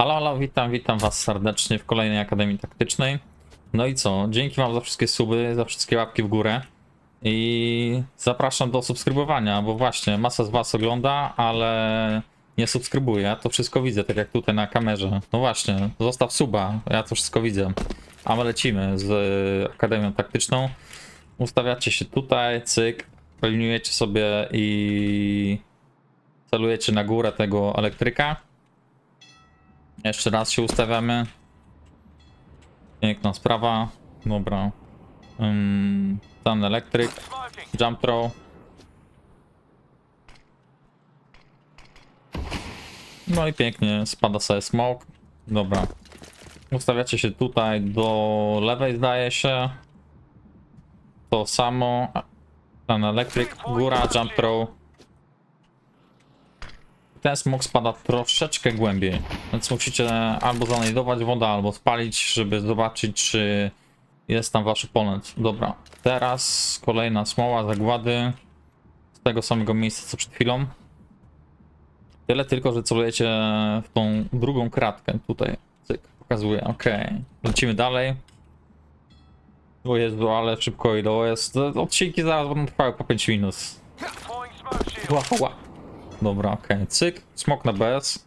Halo, halo, witam, witam was serdecznie w kolejnej Akademii Taktycznej. No i co, dzięki wam za wszystkie suby, za wszystkie łapki w górę. I zapraszam do subskrybowania, bo właśnie masa z was ogląda, ale nie subskrybuje. Ja to wszystko widzę, tak jak tutaj na kamerze. No właśnie, zostaw suba, ja to wszystko widzę. A my lecimy z Akademią Taktyczną. Ustawiacie się tutaj, cyk, pilnujecie sobie i celujecie na górę tego elektryka. Jeszcze raz się ustawiamy. Piękna sprawa. Dobra. Um, ten elektryk. Jump throw. No i pięknie spada sobie smoke. Dobra. Ustawiacie się tutaj do lewej zdaje się. To samo. Ten elektryk. Góra, jump throw. Ten smok spada troszeczkę głębiej, więc musicie albo zanajdować wodę, albo spalić, żeby zobaczyć, czy jest tam wasz oponent. Dobra, teraz kolejna smoła zagłady z tego samego miejsca co przed chwilą. Tyle tylko, że celujecie w tą drugą kratkę tutaj. Cyk, pokazuję, ok. Lecimy dalej. O Jezu, ale szybko idę, o jest. Odcinki zaraz będą trwały po 5 minut. Ła, ła. Dobra, okej, cyk, smok na BS.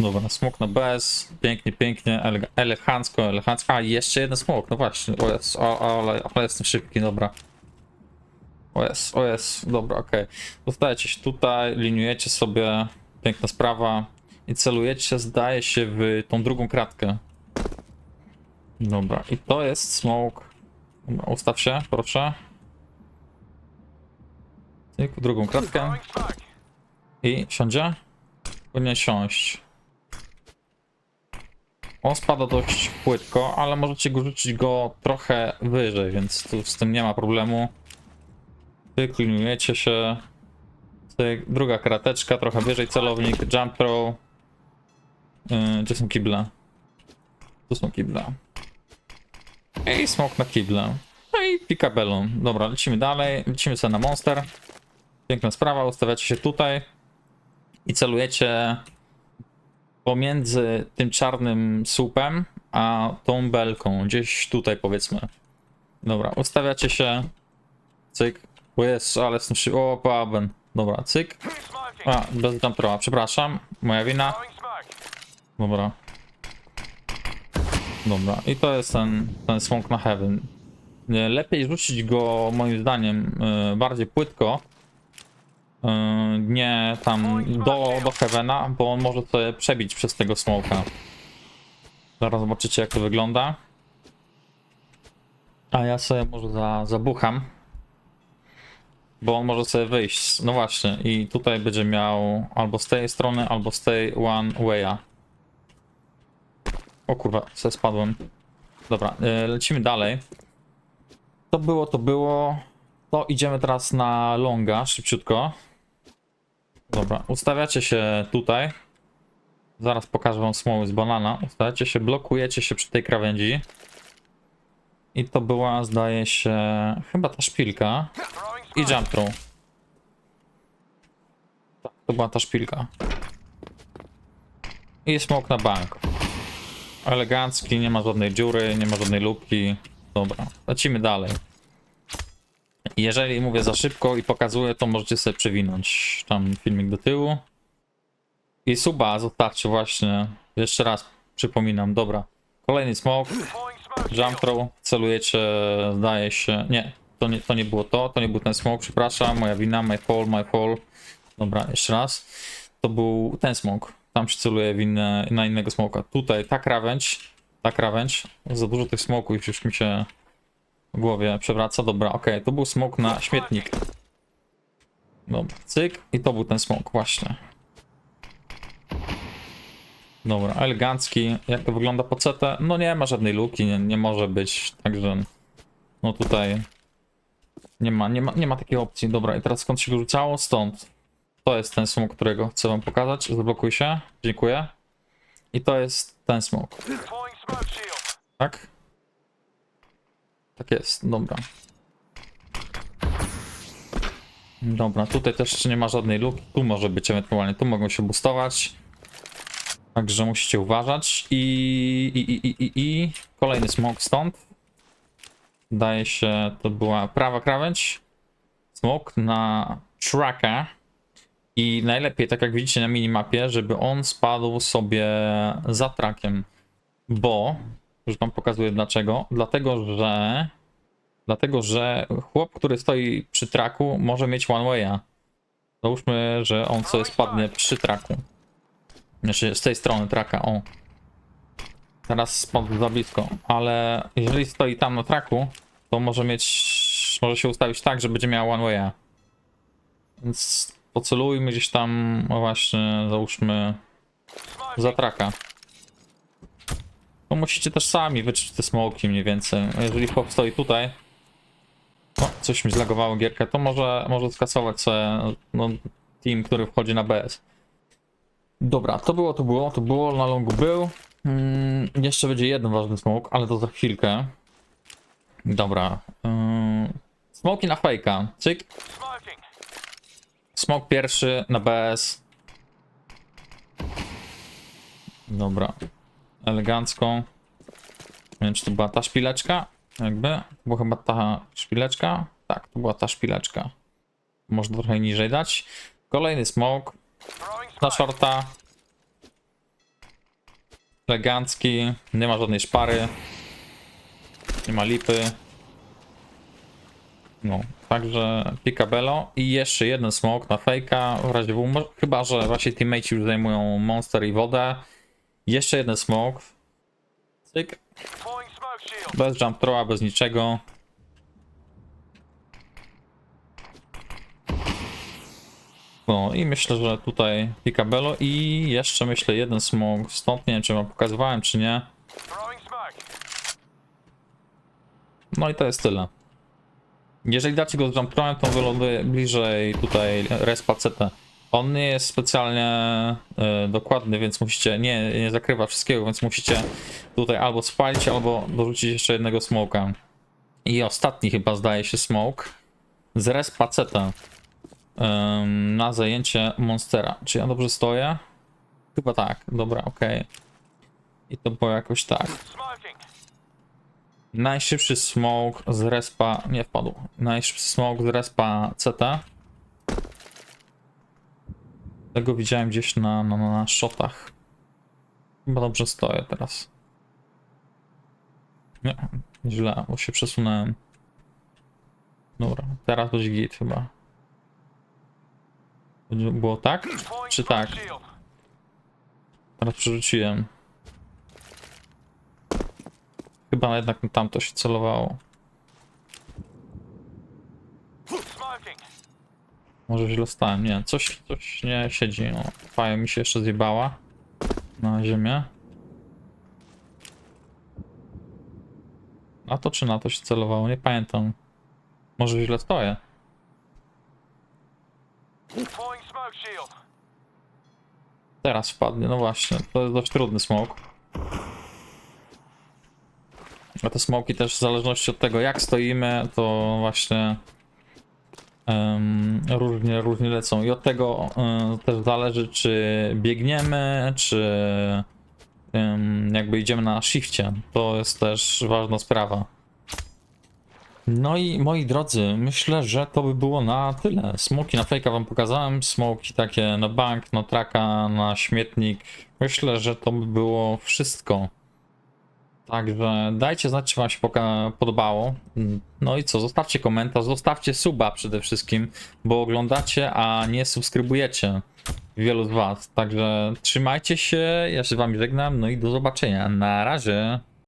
Dobra, smok na BS, pięknie, pięknie, ele elegancko, elegancko. A, i jeszcze jeden smok, no właśnie, o jest, o, ale, ale jestem szybki, dobra. O jest, o jest, dobra, okej. Dostajecie się tutaj, liniujecie sobie, piękna sprawa. I celujecie, zdaje się, w tą drugą kratkę. Dobra, i to jest smoke. Ustaw się, proszę. Cyk, drugą kratkę. I siądzie? Powinien siąść. On spada dość płytko, ale możecie go rzucić go trochę wyżej, więc tu z tym nie ma problemu. Cyk, klinujecie się. Druga krateczka, trochę wyżej celownik, jump throw. Yy, gdzie są kible? Tu są kible. I smok na kible. No i pikabelą. Dobra, lecimy dalej. Lecimy sobie na monster. Piękna sprawa, ustawiacie się tutaj i celujecie pomiędzy tym czarnym słupem a tą belką, gdzieś tutaj powiedzmy. Dobra, ustawiacie się, cyk, o jest, ale jestem szybki, o paben, dobra, cyk, a, bez jumpera, przepraszam, moja wina, dobra. Dobra, i to jest ten, ten smoke na heaven. Nie, Lepiej rzucić go, moim zdaniem, yy, bardziej płytko, nie tam do, do Heavena, bo on może sobie przebić przez tego smoka. Zaraz zobaczycie jak to wygląda. A ja sobie może za, zabucham. Bo on może sobie wyjść. No właśnie, i tutaj będzie miał albo z tej strony, albo z tej one way'a. O kurwa, se spadłem. Dobra, yy, lecimy dalej. To było, to było. To idziemy teraz na longa, szybciutko. Dobra, ustawiacie się tutaj. Zaraz pokażę wam smoły z banana. Ustawiacie się, blokujecie się przy tej krawędzi. I to była, zdaje się, chyba ta szpilka. I jump through. Tak, to była ta szpilka. I smoke na bank. Elegancki, nie ma żadnej dziury, nie ma żadnej luki. Dobra, lecimy dalej. Jeżeli mówię za szybko i pokazuję, to możecie sobie przewinąć tam filmik do tyłu. I suba zostawcie właśnie. Jeszcze raz przypominam, dobra. Kolejny smoke, jump throw, celujecie, zdaje się, nie, to nie, to nie było to, to nie był ten smoke, przepraszam, moja wina, my fall, my fall. Dobra, jeszcze raz. To był ten smoke, tam się celuje na innego smoka. Tutaj ta krawędź, ta krawędź, za dużo tych smoków już mi się w głowie przewraca. Dobra, okej, to był smok na śmietnik. Dobra, cyk. I to był ten smok, właśnie. Dobra, elegancki. Jak to wygląda po CT? No nie ma żadnej luki, nie, nie może być, także... No tutaj... Nie ma, nie, ma, nie ma takiej opcji. Dobra, i teraz skąd się rzucało? Stąd. To jest ten smok, którego chcę wam pokazać. Zablokuj się. Dziękuję. I to jest ten smok. Tak? Tak jest, dobra. Dobra, tutaj też nie ma żadnej luki. Tu może być ewentualnie, tu mogą się boostować. Także musicie uważać. I, i, i, i, i, i kolejny smok stąd. Daje się, to była prawa krawędź. Smok na tracka. I najlepiej, tak jak widzicie na minimapie, żeby on spadł sobie za trakiem. Bo, już wam pokazuję dlaczego. Dlatego, że dlatego, że chłop, który stoi przy traku, może mieć one way'a. Załóżmy, że on sobie spadnie przy traku. Znaczy z tej strony traka, o. Teraz spadł za blisko, ale jeżeli stoi tam na traku, to może mieć, może się ustawić tak, że będzie miał one way'a. Więc pocelujmy gdzieś tam, no właśnie, załóżmy za traka. Musicie też sami wyczuć te smoki mniej więcej. A Jeżeli chłop stoi tutaj, o, coś mi zlagowało gierkę, to może, może skasować sobie no, team, który wchodzi na BS. Dobra, to było, to było, to było, na longu był. Mm, jeszcze będzie jeden ważny smoke, ale to za chwilkę. Dobra. Ym, smoki na fejka. Cyk. Smok pierwszy na BS. Dobra. Elegancko. Nie wiem, czy to była ta szpileczka? Jakby. To była chyba ta szpileczka? Tak, to była ta szpileczka. Można trochę niżej dać. Kolejny smok na shorta. Elegancki. Nie ma żadnej szpary. Nie ma lipy. No, także picabello i jeszcze jeden smoke na fejka w razie W, chyba że właśnie teammates już zajmują monster i wodę. Jeszcze jeden smoke. Cyk, bez jump throwa, bez niczego. No i myślę, że tutaj picabello i jeszcze myślę jeden smoke stąd, nie wiem czy wam pokazywałem czy nie. No i to jest tyle. Jeżeli dacie go z jump to wyląduje bliżej tutaj respa CT. On nie jest specjalnie e, dokładny, więc musicie, nie, nie zakrywa wszystkiego, więc musicie tutaj albo spalić, albo dorzucić jeszcze jednego smoka. I ostatni chyba zdaje się smoke z respa CT em, na zajęcie monstera. Czy ja dobrze stoję? Chyba tak, dobra, okej. I to było jakoś tak. Najszybszy smoke z respa. Nie wpadł. Najszybszy smoke z respa CT. Tego widziałem gdzieś na, na, na shotach. Chyba dobrze stoję teraz. Nie, źle, bo się przesunąłem. Dobra, teraz będzie git chyba. Było tak? Czy tak? Teraz przerzuciłem. Chyba jednak na tamto się celowało. Może źle stałem, nie, coś, coś nie siedzi, no. Faja mi się jeszcze zjebała na ziemię. Na to czy na to się celowało, nie pamiętam. Może źle stoję. Teraz wpadnie, no właśnie, to jest dość trudny smok. A te smoki też w zależności od tego jak stoimy, to właśnie różnie, różnie lecą. I od tego em, też zależy, czy biegniemy, czy jakby idziemy na shifcie. To jest też ważna sprawa. No i moi drodzy, myślę, że to by było na tyle. Smoki na fejka wam pokazałem, smoki takie na bank, na traka, na śmietnik. Myślę, że to by było wszystko. Także dajcie znać, czy wam się podobało. No i co, zostawcie komentarz, zostawcie suba przede wszystkim, bo oglądacie, a nie subskrybujecie wielu z was. Także trzymajcie się, ja się z wami żegnam, no i do zobaczenia. Na razie.